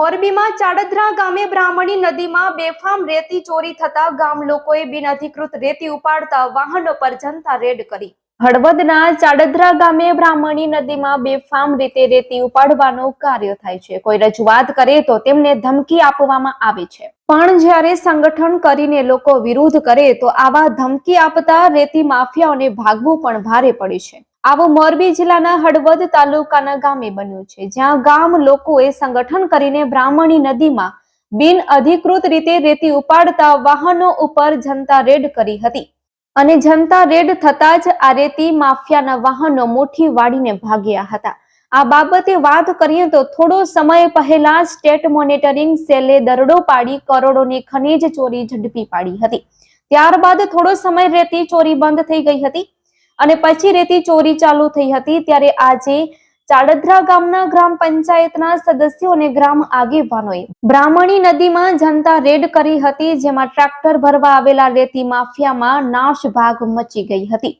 મોરબીમાં ચાડદ્રા ગામે બ્રાહ્મણી નદીમાં બેફામ રેતી ચોરી થતા ગામ લોકોએ બિન અધિકૃત રેતી ઉપાડતા વાહનો પર જનતા રેડ કરી. હળવદના ચાડદ્રા ગામે બ્રાહ્મણી નદીમાં બેફામ રીતે રેતી ઉપાડવાનું કાર્ય થાય છે. કોઈ રજૂઆત કરે તો તેમને ધમકી આપવામાં આવે છે. પણ જ્યારે સંગઠન કરીને લોકો વિરોધ કરે તો આવા ધમકી આપતા રેતી માફિયાઓને ભાગવું પણ ભારે પડે છે. આવું મોરબી જિલ્લાના હળવદ તાલુકાના ગામે બન્યું છે, જ્યાં ગામ લોકોએ સંગઠન કરીને બ્રાહ્મણી નદીમાં બિન અધિકૃત રીતે રેતી ઉપાડતા વાહનો ઉપર જનતા રેડ કરી હતી. અને જનતા રેડ થતા જ આ રેતી માફિયાના વાહનો મુઠ્ઠી વાળીને ભાગ્યા હતા. આ બાબતે વાત કરીએ તો થોડો સમય પહેલા સ્ટેટ મોનિટરિંગ સેલે દરોડો પાડી કરોડોની ખનીજ ચોરી ઝડપી પાડી હતી. ત્યારબાદ થોડો સમય રેતી ચોરી બંધ થઈ ગઈ હતી. અને પછી રેતી ચોરી ચાલુ થઈ હતી ત્યારે આજે ચાડદ્રા ગામના ગ્રામ પંચાયતના સદસ્યો અને ગ્રામ આગેવાનોએ બ્રાહ્મણી નદીમાં જનતા રેડ કરી હતી, જેમાં ટ્રેક્ટર ભરવા આવેલા રેતી માફિયામાં નાશ ભાગ મચી ગઈ હતી.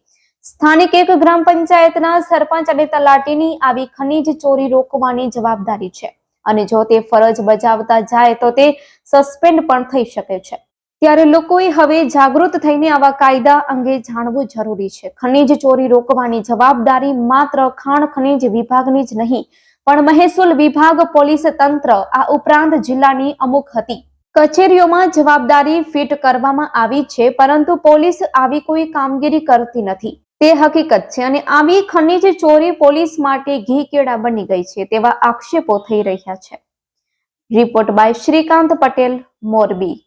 સ્થાનિક એક ગ્રામ પંચાયતના સરપંચ અને તલાટીની આવી ખનીજ ચોરી રોકવાની જવાબદારી છે. અને જો તે ફરજ બજાવતા જાય તો તે સસ્પેન્ડ પણ થઈ શકે છે. ત્યારે લોકોએ હવે જાગૃત થઈને આવા કાયદા અંગે જાણવું જરૂરી છે. ખનીજ ચોરી રોકવાની જવાબદારી માત્ર ખાણ ખનીજ વિભાગની જ નહીં, પણ મહેસૂલ વિભાગ, પોલીસ તંત્ર આ ઉપરાંત જિલ્લાની અમુક હતી. કચેરીઓમાં જવાબદારી ફિટ કરવામાં આવી છે, પરંતુ પોલીસ આવી કોઈ કામગીરી કરતી નથી. તે હકીકત છે અને આવી ખનીજ ચોરી પોલીસ માટે ઘી કેળા બની ગઈ છે તેવા આક્ષેપો થઈ રહ્યા છે. Report by Shrikant Patel, Morbi.